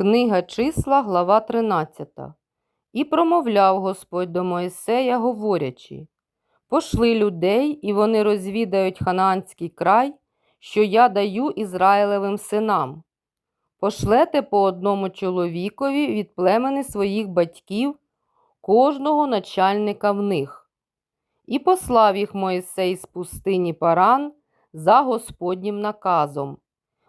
Книга числа, глава 13. І промовляв Господь до Моїсея, говорячи: Пошли людей, і вони розвідають ханаанський край, що я даю Ізраїлевим синам. Пошлете по одному чоловікові від племени своїх батьків, кожного начальника в них. І послав їх Моїсей з пустині Паран за Господнім наказом.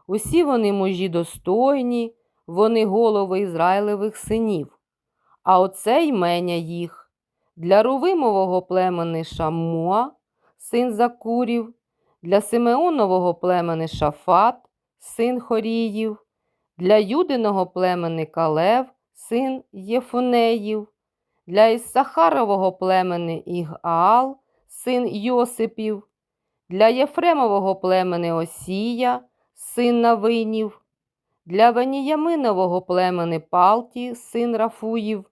Усі вони мужі достойні, вони голови Ізраїлевих синів. А оце ймення їх для Рувимового племени Шамуа, син Закурів, для Симеонового племени Шафат, син Хоріїв, для Юдиного племени Калев, син Єфунеїв, для Іссахарового племени Ігаал, син Йосипів, для Єфремового племени Осія, син Навинів, для Веніяминового племени Палті, син Рафуїв,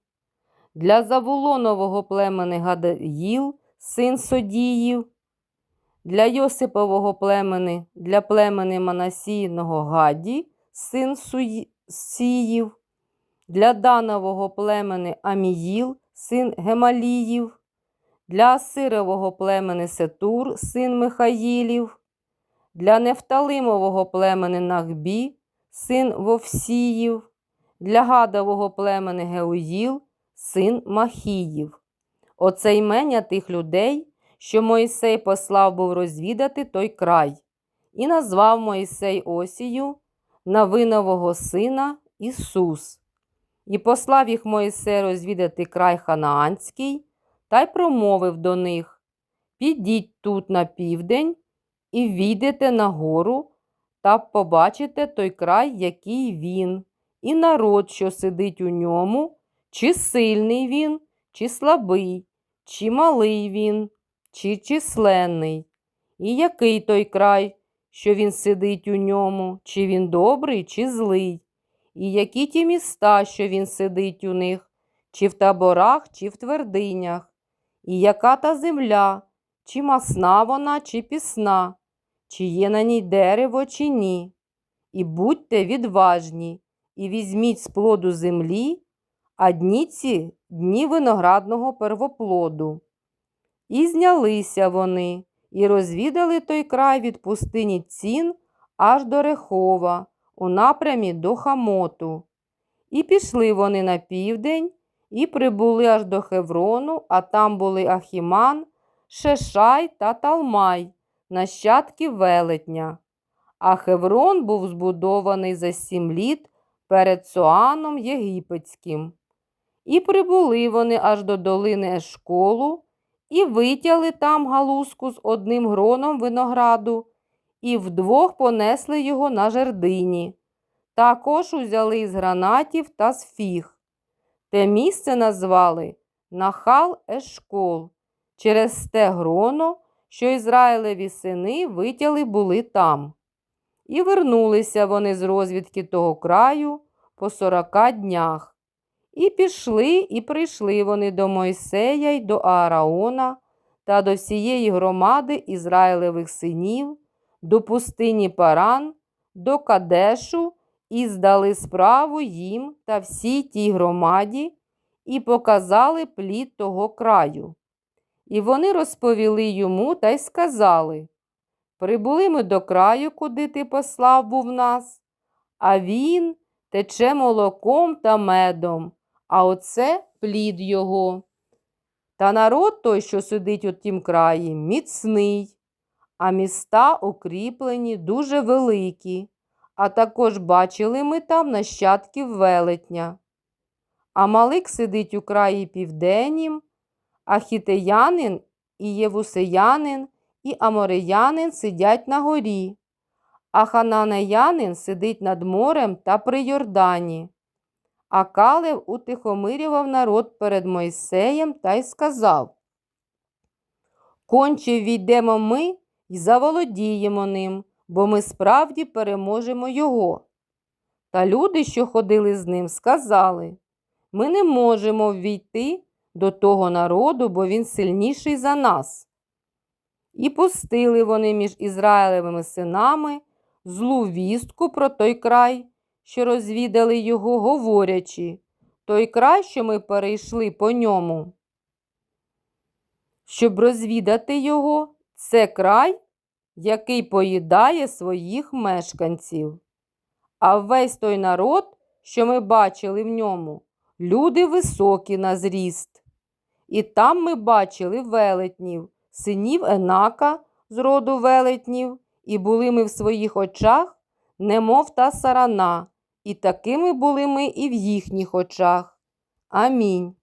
для Завулонового племени Гадаїл, син Содіїв, для Йосипового племени, для племени Манасійного Гаді, син Сіїв, для Данового племени Аміїл, син Гемаліїв, для Асирового племени Сетур, син Михаїлів, для Нефталимового племени Нахбі, син Вовсіїв, для Гадового племени Геуїл, син Махіїв. Оце ймення тих людей, що Моїсей послав був розвідати той край, і назвав Моїсей Осію Навинового сина Ісус. І послав їх Моїсей розвідати край Ханаанський, та й промовив до них: Підіть тут на південь і війдете на гору та побачите той край, який він, і народ, що сидить у ньому, чи сильний він, чи слабий, чи малий він, чи численний, і який той край, що він сидить у ньому, чи він добрий, чи злий, і які ті міста, що він сидить у них, чи в таборах, чи в твердинях, і яка та земля, чи масна вона, чи пісна, чи є на ній дерево, чи ні. І будьте відважні, і візьміть з плоду землі, а дні ці дні виноградного первоплоду. І знялися вони, і розвідали той край від пустині цін аж до Рехова, у напрямі до Хамоту. І пішли вони на південь, і прибули аж до Хеврону, а там були Ахіман, Шешай та Талмай нащадки велетня. А Хеврон був збудований за сім літ перед Соаном Єгипетським. І прибули вони аж до долини Ешколу, і витяли там галузку з одним гроном винограду, і вдвох понесли його на жердині. Також узяли із гранатів та з фіг. Те місце назвали Нахал Ешкол через те гроно, що Ізраїлеві сини витяли були там. І вернулися вони з розвідки того краю по сорока днях. І пішли, і прийшли вони до Мойсея й до Аараона та до всієї громади Ізраїлевих синів, до пустині Паран, до Кадешу, і здали справу їм та всій тій громаді, і показали плід того краю. І вони розповіли йому та й сказали Прибули ми до краю, куди ти послав був нас, а він тече молоком та медом, а оце плід його. Та народ той, що сидить у тім краї, міцний, а міста укріплені, дуже великі, а також бачили ми там нащадків велетня. А Малик сидить у краї південнім, а хітеянин і євусеянин, і амореянин сидять на горі, а хананеянин сидить над морем та при Йордані. А Калев утихомирював народ перед Мойсеєм та й сказав Конче війдемо ми й заволодіємо ним, бо ми справді переможемо його. Та люди, що ходили з ним, сказали Ми не можемо ввійти до того народу, бо він сильніший за нас. І пустили вони між Ізраїлевими синами злу вістку про той край, що розвідали його, говорячи, той край, що ми перейшли по ньому. Щоб розвідати його, це край, який поїдає своїх мешканців. А весь той народ, що ми бачили в ньому, люди високі на зріст. І там ми бачили велетнів, синів Енака з роду велетнів, і були ми в своїх очах, немов та сарана, і такими були ми і в їхніх очах. Амінь.